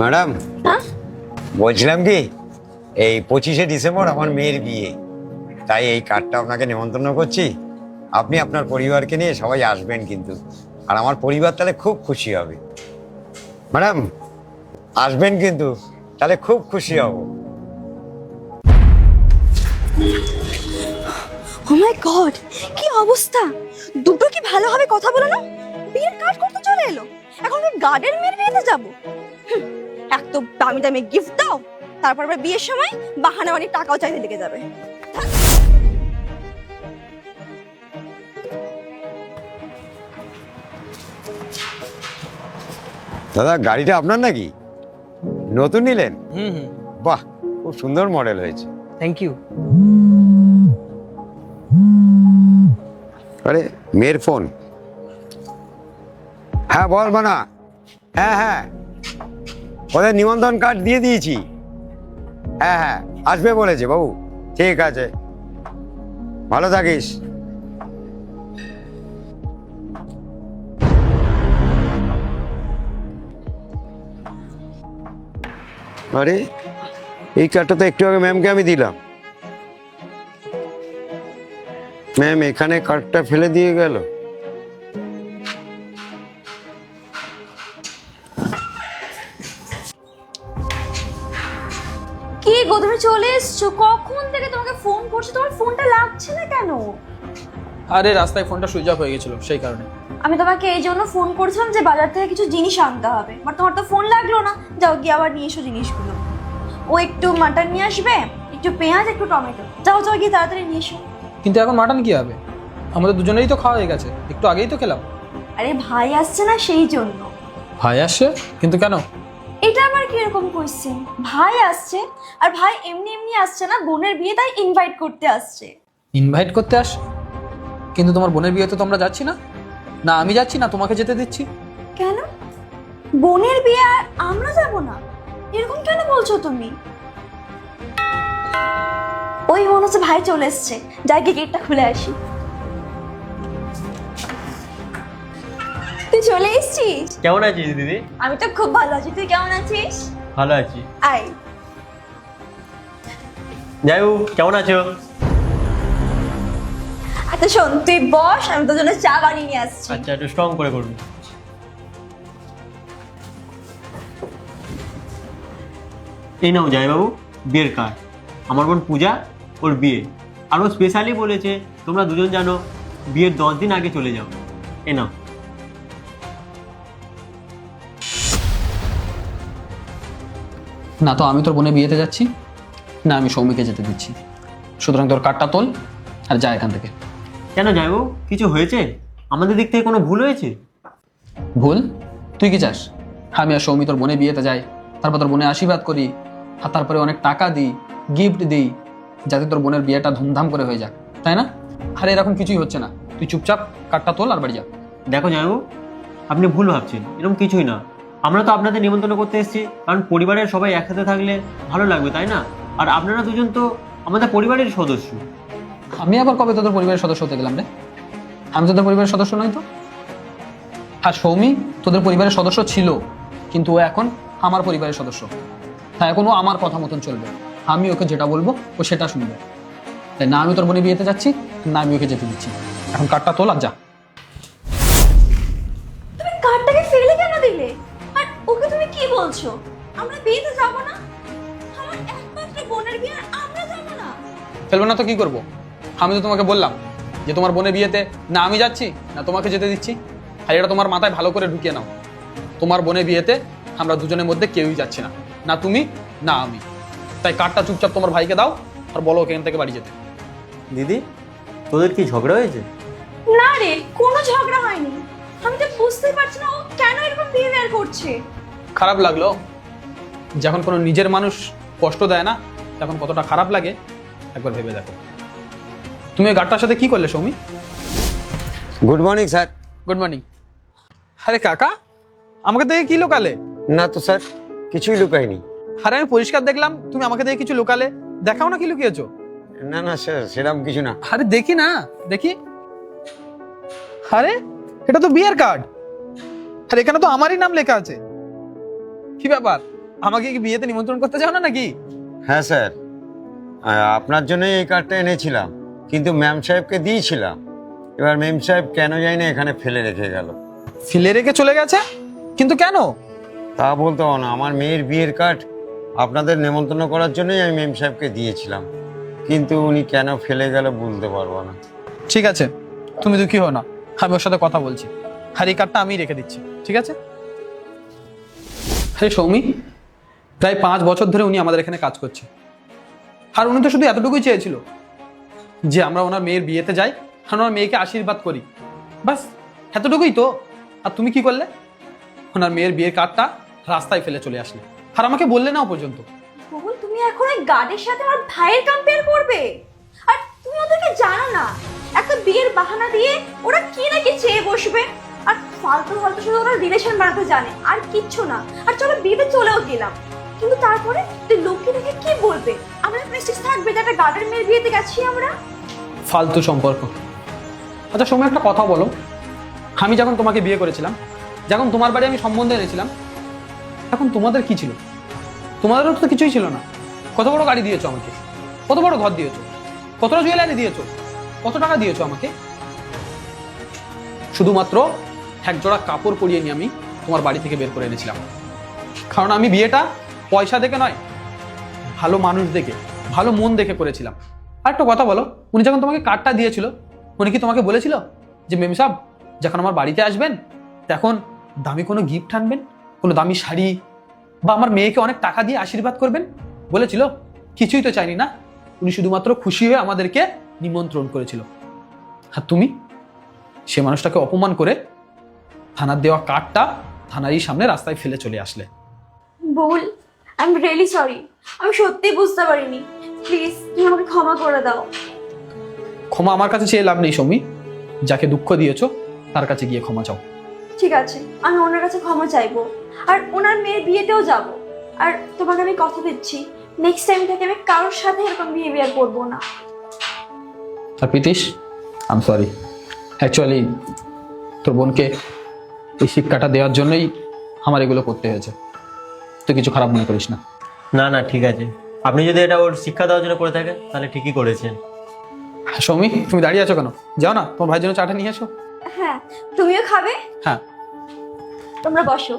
Madam হ্যাঁ? বলছিলাম কি এই পঁচিশে ডিসেম্বর আমার মেয়ের বিয়ে। তাই এই কার্ডটা আপনাকে নিমন্ত্রণ করছি। আপনি আপনার পরিবারকে নিয়ে সবাই আসবেন কিন্তু। আর আমার পরিবার তাহলে খুব খুশি হবে। ম্যাডাম আসবেন কিন্তু তাহলে খুব খুশি হব। ও মাই গড কি অবস্থা? দুটো কি ভালোভাবে কথা বলো না? বিয়ের কাজ করতে চলে এলো। এখন গার্ডেন মেয়ের বিয়েতে যাব। এক দামি দামি গিফট দাও তারপর আবার বিয়ের সময় বাহানা অনেক টাকাও চাইতে লেগে যাবে। দাদা গাড়িটা আপনার নাকি? নতুন নিলেন? হুম হুম। বাহ খুব সুন্দর মডেল হয়েছে। থ্যাংক ইউ আরে মেয়ের ফোন হ্যাঁ বল মানা। হ্যাঁ হ্যাঁ। ওদের নিমন্ত্রণ কার্ড দিয়ে দিয়েছি। হ্যাঁ হ্যাঁ আসবে বলেছে বাবু। ঠিক আছে। ভালো থাকিস। আরে, এই কার্ডটা তো একটু আগে ম্যামকে আমি দিলাম। ম্যাম এখানে কার্ডটা ফেলে দিয়ে গেল। কি গো তুমি চলে এসছো? কখন থেকে তোমাকে ফোন করছি? তোমার ফোনটা লাগছে না কেন? আরে রাস্তায় ফোনটা সুইচ অফ হয়ে গেছিল সেই কারণে। আমি তোমাকে এই জন্য ফোন করেছিলাম যে বাজার থেকে কিছু জিনিস আনতে হবে। বাট তোমার তো ফোন লাগল না। যাও গিয়ে আবার নিয়ে এসো জিনিসগুলো। ও একটু মাটন নিয়ে আসবে একটু পেঁয়াজ একটু টমেটো। যাও যাও গিয়ে তাড়াতাড়ি নিয়ে এসো। কিন্তু এখন মাটন কি হবে? আমাদের দুজনেরই তো খাওয়া হয়ে গেছে। একটু আগেই তো খেলাম। আরে ভাই আসছে না সেই জন্য। ভাই আসছে কিন্তু কেন? কীরকম কোয়েশ্চেন ভাই আসছে আর ভাই এমনি এমনি আসছে না বোনের বিয়ে তাই ইনভাইট করতে আসছে। ইনভাইট করতে আস? কিন্তু তোমার বোনের বিয়েতে তো আমরা যাচ্ছি না। না আমি যাচ্ছি না তোমাকে যেতে দিচ্ছি। কেন? বোনের বিয়ে আর আমরা যাব না? এরকম কেন বলছো তুমি? ওই মনে হচ্ছে ভাই চলে এসছে। যাই গিয়ে গেটটা খুলে আসি। চলে এসছিস কেমন আছিস দিদি? আমি তো খুব ভালো আছি। তুই কেমন আছিস? ভালো আছি। আয়। যাই কেমন আছো? আচ্ছা শোন তুই বস আমি তোর জন্য চা বানিয়ে নিয়ে আসছি। আচ্ছা একটু স্ট্রং করে করবি এই নাও জয়বাবু বিয়ের কার্ড আমার বোন পূজা ওর বিয়ে। আর ও স্পেশালি বলেছে তোমরা দুজন জানো বিয়ের দশ দিন আগে চলে যাও। এ নাও। না তো আমি তোর বোনের বিয়েতে যাচ্ছি না আমি সৌমিকে যেতে দিচ্ছি। সুতরাং তোর কার্ডটা তোল আর যা এখান থেকে। কেন জয়বাবু কিছু হয়েছে? আমাদের দিক থেকে কোনো ভুল হয়েছে? ভুল? তুই কি চাস? আমি আর সৌমি তোর বোনের বিয়েতে যাই তারপর তোর বোনের আশীর্বাদ করি আর তারপরে অনেক টাকা দিই গিফট দিই যাতে তোর বোনের বিয়েটা ধুমধাম করে হয়ে যাক তাই না? আর এরকম কিছুই হচ্ছে না। তুই চুপচাপ কার্ডটা তোল আর বাড়ি যা। দেখো জয়বাবু আপনি ভুল ভাবছেন এরকম কিছুই না। আমরা তো আপনাদের নিমন্ত্রণ করতে এসেছি কারণ পরিবারের সবাই একসাথে থাকলে ভালো লাগবে তাই না? আর আপনারা দুজন তো আমাদের পরিবারের সদস্য। আমি আবার কবে তোদের পরিবারের সদস্য হতে গেলাম রে? আমি তোদের পরিবারের সদস্য নই তো। আর সৌমি তোদের পরিবারের সদস্য ছিল কিন্তু ও এখন আমার পরিবারের সদস্য। তাই এখন ও আমার কথা মতন চলবে। আমি ওকে যেটা বলব ও সেটা শুনবে। তাই না আমি তোর বোনের বিয়েতে যাচ্ছি না আমি ওকে যেতে দিচ্ছি। এখন কার্ডটা তোল আর যা। তুমি কার্ডটাকে ফেলে কেন দিলে? ওকে তুমি কি বলছো? আমরা বিয়েতে যাব না? আমার একমাত্র বোনের বিয়ে আর আমরা যাব না। ফেলব না তো কি করব? আমি তো তোমাকে বললাম যে তোমার বোনের বিয়েতে না আমি যাচ্ছি না তোমাকে যেতে দিচ্ছি। আর এটা তোমার মাথায় ভালো করে ঢুকিয়ে নাও। তোমার বোনের বিয়েতে আমরা দুজনের মধ্যে কেউই যাচ্ছি না। না তুমি না আমি। তাই কার্ডটা চুপচাপ তোমার ভাইকে দাও আর বলো ওকে এখান থেকে বাড়ি যেতে। দিদি তোদের কি ঝগড়া হয়েছে? না রে কোনো ঝগড়া হয়নি। আমি তো বুঝতেই পারছি না ও কেন এরকম বিহেভিয়ার করছে। খারাপ লাগল। যখন কোনো নিজের মানুষ কষ্ট দেয় না তখন কতটা খারাপ লাগে একবার ভেবে দেখো। তুমি ওই গাড়টার সাথে কি করলে Soumi? Good morning sir good morning আরে কাকা আমাকে দেখে কি লোকালে? না তো স্যার কিছুই লুকায়নি। আরে আমি পরিষ্কার দেখলাম তুমি আমাকে দেখে কিছু লোকালে। দেখাও না কি লুকিয়েছো? না না স্যার সেরকম কিছু না। আরে দেখি না দেখি। আরে এটা তো বিয়ের কার্ড। আর এখানে তো আমারই নাম লেখা আছে। কি ব্যাপার? আমাকে কি বিয়েতে নিমন্ত্রণ করতে চাও না নাকি? হ্যাঁ স্যার। আপনার জন্যই এই কার্ডটা এনেছিলাম কিন্তু ম্যাম সাহেবকে দিয়েছিলাম। এবার ম্যাম সাহেব কেন জানি না এখানে ফেলে রেখে গেল। ফেলে রেখে চলে গেছে? কিন্তু কেন? তা বলতে না। আমার মেয়ের বিয়ের কার্ড আপনাদের নেমন্তন্ন করার জন্যই আমি মেম সাহেবকে দিয়েছিলাম। কিন্তু উনি কেন ফেলে গেল বলতে পারব না। ঠিক আছে তুমি দুঃখী হও না। আমি ওর সাথে কথা বলছি। এই কার্ডটা আমি রেখে দিচ্ছি। ঠিক আছে? আরে সৌমি, প্রায় পাঁচ বছর ধরে উনি আমাদের এখানে কাজ করছে। আর উনি তো শুধু এতটুকুই চেয়েছিল যে আমরা ওনার মেয়ের বিয়েতে যাই, আর ওনার মেয়েকে আশীর্বাদ করি। বাস, এতটুকুই তো। আর তুমি কি করলে? ওনার মেয়ের বিয়ের কার্ডটা রাস্তায় ফেলে চলে আসলে। আর আমাকে বললে নাও পর্যন্ত। তুমি এখন ওই গার্ডের সাথে আমার ভাইয়ের কম্পেয়ার করবে? আর তুমি ওদেরকে জানো না, একটা বিয়ের বাহানা দিয়ে ওরা কি না কি চেয়ে বসবে? ফালতু ফালতু শুধু ওরা রিলেশন বানাতে জানে, আর কিচ্ছু না। আর চলো বিয়েতে চলেও গেলাম। কিন্তু তারপরে তুই লোককে দেখে কি বলবে? আমরা প্রেস্টিজ থাকবে যে একটা গার্ডের মেয়ের বিয়েতে গেছি আমরা। ফালতু সম্পর্ক। আচ্ছা সৌমি একটা কথা বলো। আমি যখন তোমাকে বিয়ে করেছিলাম, যখন তোমার বাড়ি আমি সম্বন্ধ এনেছিলাম এখন তোমাদের কি ছিল? তোমাদেরও তো কিছুই ছিল না। কত বড় গাড়ি দিয়েছ আমাকে? কত বড় ঘর দিয়েছ? কতটা জুয়েলারি দিয়েছ? কত টাকা দিয়েছ আমাকে? শুধুমাত্র এক জোড়া কাপড় পরিয়ে নিয়ে আমি তোমার বাড়ি থেকে বের করে এনেছিলাম। কারণ আমি বিয়েটা পয়সা দেখে নয়, ভালো মানুষ দেখে, ভালো মন দেখে করেছিলাম। আর একটা কথা বলো, উনি যখন তোমাকে কার্ডটা দিয়েছিল, উনি কি তোমাকে বলেছিল যে, মেম সাহেব যখন আমার বাড়িতে আসবেন, তখন দামি কোনো গিফট আনবেন? কোনো দামি শাড়ি? বা আমার মেয়েকে অনেক টাকা দিয়ে আশীর্বাদ করবেন? বলেছিল। কিছুই তো চাইনি না। উনি শুধুমাত্র খুশি হয়ে আমাদেরকে নিমন্ত্রণ করেছিল। আর তুমি? সে মানুষটাকে অপমান করে থানার দেওয়া কার্ডটা থানারই সামনে রাস্তায় ফেলে চলে আসলে। Bakul I am really sorry আমি সত্যি বুঝতে পারিনি। প্লিজ তুমি আমাকে ক্ষমা করে দাও। ক্ষমা আমার কাছে চেয়ে লাভ নেই সৌমি। যাকে দুঃখ দিয়েছ তার কাছে গিয়ে ক্ষমা চাও। ঠিক আছে আমি ওনার কাছে ক্ষমা চাইব। আর ওনার মেয়ের বিয়েতেও যাব। আর তোমাকে আমি কথা দিচ্ছি। নেক্সট টাইম থেকে আমি কারোর সাথে এরকম বিহেভিয়ার করব না। আর প্রীতিশ আম সরি অ্যাকচুয়ালি তোর বোনকে এই শিক্ষাটা দেওয়ার জন্যই আমার এগুলো করতে হয়েছে। তুই কিছু খারাপ মনে করিস না। না না ঠিক আছে। আপনি যদি এটা ওর শিক্ষা দেওয়ার জন্য করে থাকেন তাহলে ঠিকই করেছেন। হ্যাঁ, সৌমি তুমি দাঁড়িয়ে আছো কেন? যাও না তোমার ভাইয়ের জন্য চাটা নিয়ে এসো। হ্যাঁ তুমিও খাবে? হ্যাঁ। তোমরা বসো।